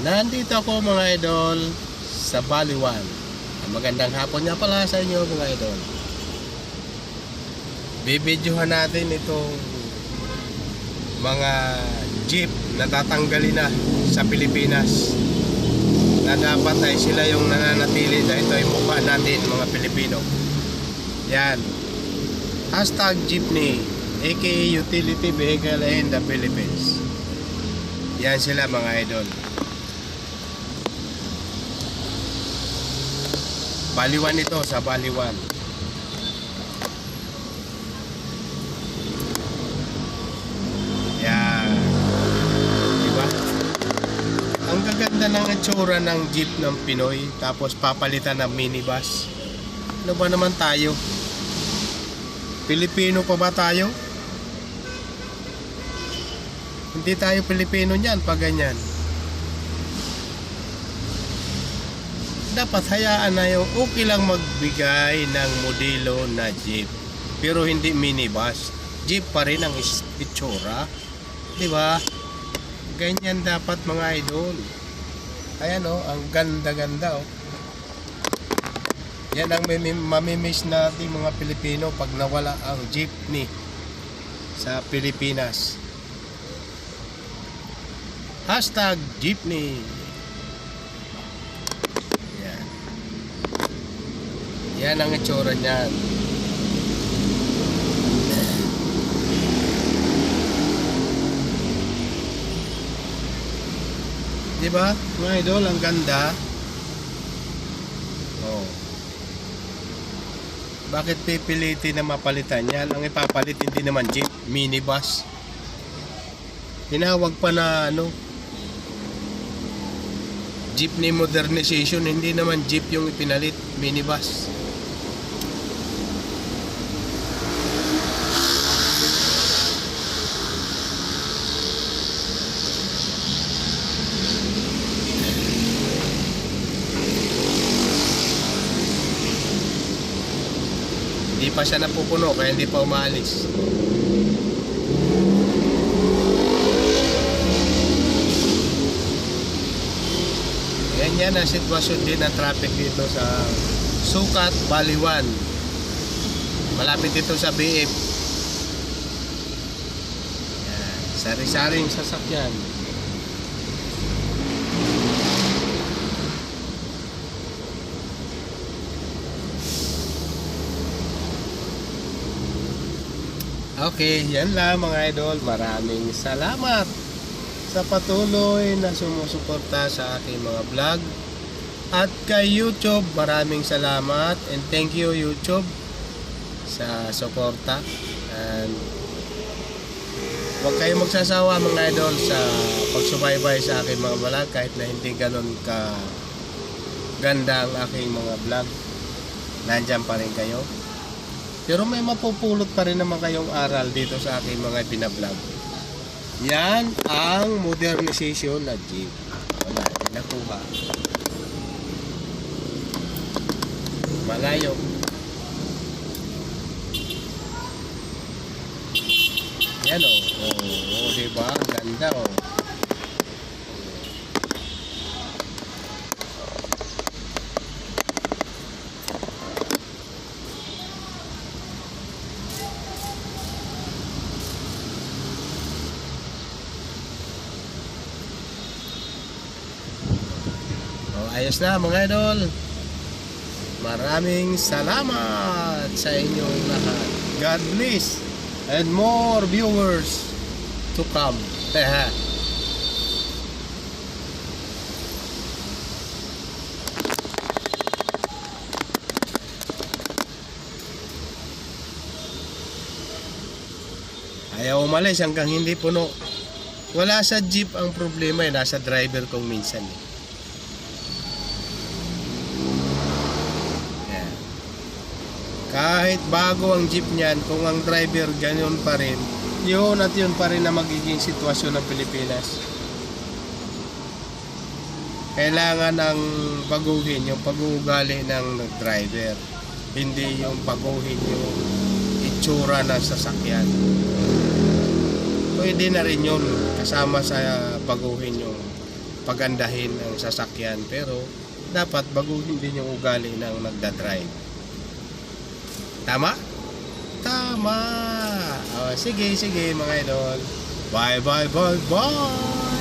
Nandito ako mga idol sa Baliwan. Magandang hapon nga pala sa inyo mga idol. Bibidyohan natin itong mga jeep na tatanggalin na sa Pilipinas. Na dapat ay sila yung nananatili na ito ay mukha natin mga Pilipino. Yan. Hashtag jeepney aka utility vehicle in the Philippines. Yan sila mga idol. Baliwan ito sa Baliwan. Yan. Diba? Ang gaganda ng itsura ng jeep ng Pinoy tapos papalitan ng minibus. Ano ba naman tayo? Pilipino pa ba tayo? Hindi tayo Pilipino niyan pag ganyan. Dapat hayaan na yung okay lang magbigay ng modelo na jeep. Pero hindi minibus. Jeep pa rin ang itsura. Di ba? Ganyan dapat mga idol. Ayan oh, ang ganda-ganda oh. Yan ang mami- mamimiss natin mga Pilipino pag nawala ang jeepney sa Pilipinas. Hashtag jeepney. Yan ang itsura niyan. Di ba? Mga idol, ang ganda. Oh. Bakit pipilitin na mapalitan yan? Ang ipapalit hindi naman jeep, minibus. Tinawag pa na ano, jeepney modernization, hindi naman jeep yung ipinalit, minibus. Hindi pa siya napupuno kaya hindi pa umaalis. Ganyan ang sitwasyon din ng traffic dito sa Sukat, Baliwan. Malapit dito sa BF. Sari-saring sasakyan. Okay, yan lang mga idol. Maraming salamat sa patuloy na sumusuporta sa aking mga vlog. At kay YouTube, maraming salamat and thank you YouTube sa suporta. And huwag kayong magsasawa mga idol sa pagsubaybay sa aking mga vlog kahit na hindi ganun ka ganda ang aking mga vlog. Nandyan pa rin kayo. Pero may mapupulot pa rin naman kayong aral dito sa aking mga pinablog. Yan ang modernization na jeep. Wala, nakuha. Malayo. Yan o. Oh. Oh, oh, diba? Ganda o. Oh. Ayos na mga idol. Maraming salamat sa inyong lahat. God bless and more viewers to come. Ayaw umalis hanggang hindi puno. Wala sa jeep ang problema eh, nasa driver kong minsan eh. Kahit bago ang jeep niyan, kung ang driver ganyan pa rin, yun at yun pa rin na magiging sitwasyon ng Pilipinas. Kailangan ng baguhin yung pag-uugali ng driver. Hindi yung baguhin yung itsura ng sasakyan. pwede na rin yun kasama sa baguhin yung pagandahin ang sasakyan pero dapat baguhin din yung ugali ng nagda-drive. Tama? Tama! O, sige, sige mga idol. Bye, bye, bye, bye!